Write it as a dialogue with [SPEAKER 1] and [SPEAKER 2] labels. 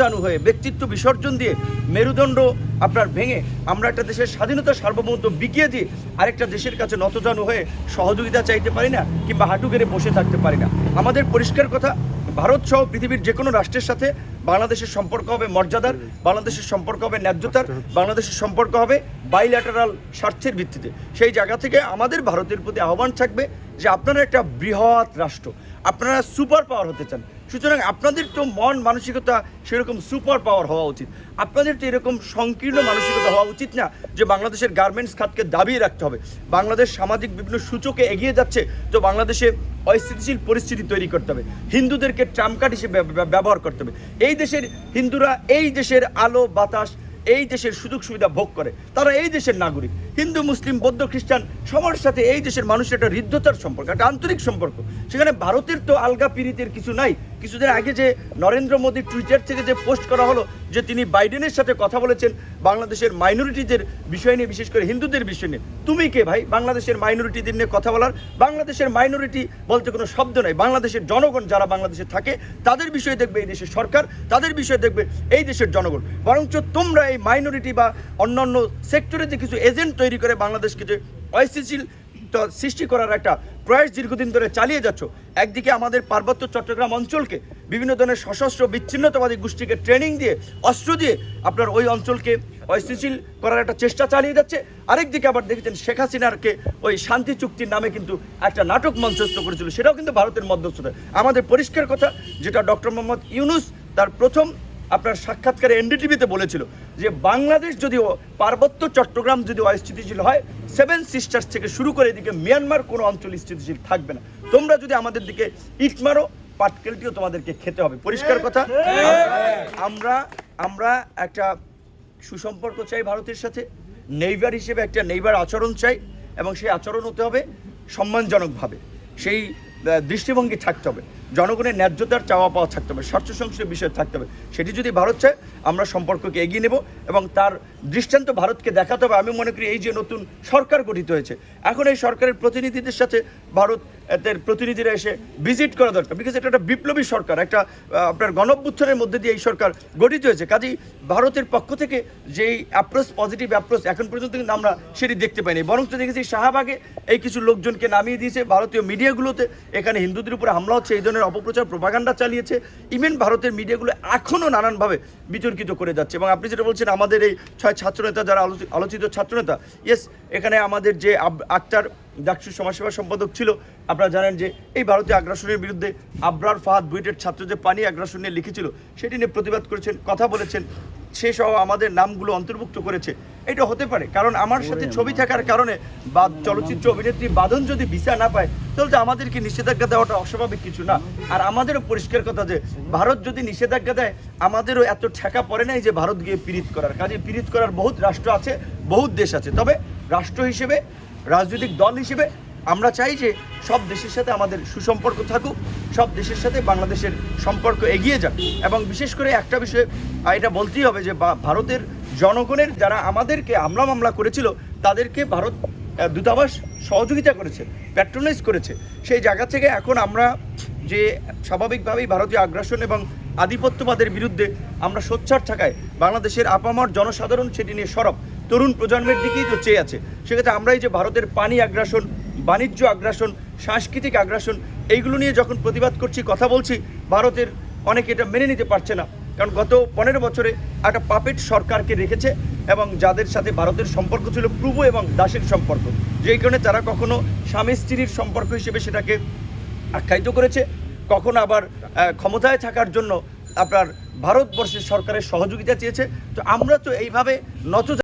[SPEAKER 1] জানু হয়ে ব্যক্তিত্ব বিসর্জন দিয়ে মেরুদণ্ড আপনার ভেঙে আমরা একটা দেশের স্বাধীনতা সার্বভৌমত্ব বিকিয়ে দিয়ে আরেকটা দেশের কাছে নতজানু হয়ে সহযোগিতা চাইতে পারি না কিংবা হাঁটু গেড়ে বসে থাকতে পারি না। আমাদের পরিষ্কার কথা, ভারত সহ পৃথিবীর যে কোনো রাষ্ট্রের সাথে বাংলাদেশের সম্পর্ক হবে মর্যাদার, বাংলাদেশের সম্পর্ক হবে ন্যায্যতার, বাংলাদেশের সম্পর্ক হবে বাইল্যাটারাল স্বার্থের ভিত্তিতে। সেই জায়গা থেকে আমাদের ভারতের প্রতি আহ্বান থাকবে যে আপনারা একটা বৃহৎ রাষ্ট্র, আপনারা সুপার পাওয়ার হতে চান। সুতরাং আপনাদের তো মন মানসিকতা সেরকম সুপার পাওয়ার হওয়া উচিত। আপনাদের তো এরকম সংকীর্ণ মানসিকতা হওয়া উচিত না যে বাংলাদেশের গার্মেন্টস খাতকে দাবিয়ে রাখতে হবে। বাংলাদেশ সামাজিক বিভিন্ন সূচকে এগিয়ে যাচ্ছে, তো বাংলাদেশে অস্থিতিশীল পরিস্থিতি তৈরি করতে হবে। হিন্দুদেরকে ট্রাম্প কার্ড হিসেবে ব্যব- ব্যব- ব্যবহার করতে হবে। এই দেশের হিন্দুরা এই দেশের আলো, বাতাস, এই দেশের সুযোগ সুবিধা ভোগ করে। তারা এই দেশের নাগরিক। হিন্দু, মুসলিম, বৌদ্ধ, খ্রিস্টান, সবার সাথে এই দেশের মানুষের একটা হৃদ্যতার সম্পর্ক, একটা আন্তরিক সম্পর্ক। সেখানে ভারতের তো আলগা পিরিতের কিছু নাই। কিছুদিন আগে যে নরেন্দ্র মোদী টুইটার থেকে যে পোস্ট করা হলো, যে তিনি বাইডেনের সাথে কথা বলেছেন বাংলাদেশের মাইনরিটিদের বিষয় নিয়ে, বিশেষ করে হিন্দুদের বিষয় নিয়ে। তুমি কে ভাই? বাংলাদেশের মাইনরিটিদের নিয়ে কথা বলার। বাংলাদেশের মাইনরিটি বলতে কোনো শব্দ নাই। বাংলাদেশের জনগণ যারা বাংলাদেশে থাকে, তাদের বিষয়ে দেখবে এই দেশের সরকার, তাদের বিষয়ে দেখবে এই দেশের জনগণ। বরঞ্চ তোমরা এই মাইনরিটি বা অন্যান্য সেক্টরে যে কিছু এজেন্ট তৈরি করে বাংলাদেশকে যে অস্থিতিশীল সৃষ্টি করার একটা প্রয়াস দীর্ঘদিন ধরে চালিয়ে যাচ্ছ একদিকে আমাদের পার্বত্য চট্টগ্রাম অঞ্চলকে বিভিন্ন ধরনের সশস্ত্র বিচ্ছিন্নতাবাদী গোষ্ঠীকে ট্রেনিং দিয়ে, অস্ত্র দিয়ে আপনার ওই অঞ্চলকে অস্থিতিশীল করার একটা চেষ্টা চালিয়ে যাচ্ছে। আরেকদিকে আবার দেখেছেন শেখ হাসিনারকে ওই শান্তি চুক্তির নামে কিন্তু একটা নাটক মঞ্চস্থ করেছিল, সেটাও কিন্তু ভারতের মধ্যস্থতা। আমাদের পরিষ্কার কথা, যেটা ডক্টর মোহাম্মদ ইউনুস তার প্রথম আপনার সাক্ষাৎকারে এনডিটিভিতে বলেছিল যে বাংলাদেশ যদি পার্বত্য চট্টগ্রাম যদি অস্থিতিশীল হয় সেভেন সিস্টার্স থেকে শুরু করে এদিকে মিয়ানমার কোনো অঞ্চল স্থিতিশীল থাকবে না। তোমরা যদি আমাদের দিকে ইট মারো, পাটকেলটিও তোমাদেরকে খেতে হবে। পরিষ্কার কথা? আমরা আমরা একটা সুসম্পর্ক চাই ভারতের সাথে নেইবার হিসেবে একটা নেইবার আচরণ চাই, এবং সেই আচরণ হতে হবে সম্মানজনকভাবে। সেই দৃষ্টিভঙ্গি থাকতে হবে। জনগণের ন্যায্যতার চাওয়া পাওয়া থাকতে হবে, স্বার্থ সংশ্লিষ্ট বিষয় থাকতে হবে। সেটি যদি ভারত চায়, আমরা সম্পর্ককে এগিয়ে নেব এবং তার দৃষ্টান্ত ভারতকে দেখাতে হবে। আমি মনে করি এই যে নতুন সরকার গঠিত হয়েছে, এখন এই সরকারের প্রতিনিধিদের সাথে ভারত এর প্রতিনিধিরা এসে ভিজিট করা দরকার। বিকজ এটা একটা বিপ্লবী সরকার, একটা আপনার গণঅভ্যুত্থানের মধ্যে দিয়ে এই সরকার গঠিত হয়েছে। কাজেই ভারতের পক্ষ থেকে যেই অ্যাপ্রোচ পজিটিভ অ্যাপ্রোচ এখন পর্যন্ত কিন্তু আমরা সেটি দেখতে পাইনি। বরং তো দেখেছি শাহবাগে এই কিছু লোকজনকে নামিয়ে দিয়েছে ভারতীয় মিডিয়াগুলোতে। এখানে হিন্দুদের উপরে হামলা হচ্ছে, এই ধরনের অপপ্রচার, প্রপাগান্ডা চালিয়েছে। ইভেন ভারতের মিডিয়াগুলো এখনও নানানভাবে বিতর্কিত করে যাচ্ছে। এবং আপনি যেটা বলছেন, আমাদের এই ছয় ছাত্রনেতা, যারা আলোচিত ছাত্রনেতা ইয়েস এখানে আমাদের যে আক্তার ডাকসু সমাজসেবা সম্পাদক ছিল, আপনারা জানেন যে এই ভারতীয় আগ্রাসনের বিরুদ্ধে আবরার ফাহাদ বুয়েটের ছাত্র যে পানি আগ্রাসন নিয়ে লিখেছিল, সেটি নিয়ে প্রতিবাদ করেছেন, কথা বলেছেন। সে সহ আমাদের নামগুলো অন্তর্ভুক্ত করেছে। এটা হতে পারে। কারণ আমার সাথে ছবি থাকার কারণে বা চলচ্চিত্র অভিনেত্রী বাদন যদি ভিসা না পায় তাহলে তো আমাদেরকে নিষেধাজ্ঞা দেওয়াটা অস্বাভাবিক কিছু না। আর আমাদেরও পরিষ্কার কথা যে ভারত যদি নিষেধাজ্ঞা দেয় আমাদেরও এত ঠেকা পড়ে নাই যে ভারত গিয়ে পীড়িত করার। কাজে পীড়িত করার বহুত রাষ্ট্র আছে বহুত দেশ আছে। তবে রাষ্ট্র হিসেবে রাজনৈতিক দল হিসেবে আমরা চাই যে সব দেশের সাথে আমাদের সুসম্পর্ক থাকুক সব দেশের সাথে বাংলাদেশের সম্পর্ক এগিয়ে যাক। এবং বিশেষ করে একটা বিষয়ে এটা বলতেই হবে যে বা- ভারতের জনগণের যারা আমাদেরকে হামলা মামলা করেছিল, তাদেরকে ভারত দূতাবাস সহযোগিতা করেছে প্যাট্রোনাইজ করেছে। সেই জায়গা থেকে এখন আমরা যে স্বাভাবিকভাবেই ভারতীয় আগ্রাসন এবং আধিপত্যবাদের বিরুদ্ধে আমরা সোচ্চার থাকায় বাংলাদেশের আপামর জনসাধারণ সেটি নিয়ে সরব, তরুণ প্রজন্মের দিকেই তো চেয়ে আছে। সেক্ষেত্রে আমরা এই যে ভারতের পানি আগ্রাসন, বাণিজ্য আগ্রাসন, সাংস্কৃতিক আগ্রাসন, এইগুলো নিয়ে যখন প্রতিবাদ করছি, কথা বলছি, ভারতের অনেকে এটা মেনে নিতে পারছে না। কারণ গত পনেরো বছরে একটা পাপেট সরকারকে রেখেছে এবং যাদের সাথে ভারতের সম্পর্ক ছিল প্রভু এবং দাসের সম্পর্ক, যেই কারণে তারা কখনো স্বামী স্ত্রীর সম্পর্ক হিসেবে সেটাকে আখ্যায়িত করেছে। কখনো আবার ক্ষমতায় থাকার জন্য আপনার ভারতবর্ষের সরকারের সহযোগিতা চেয়েছে। তো আমরা তো এইভাবে নত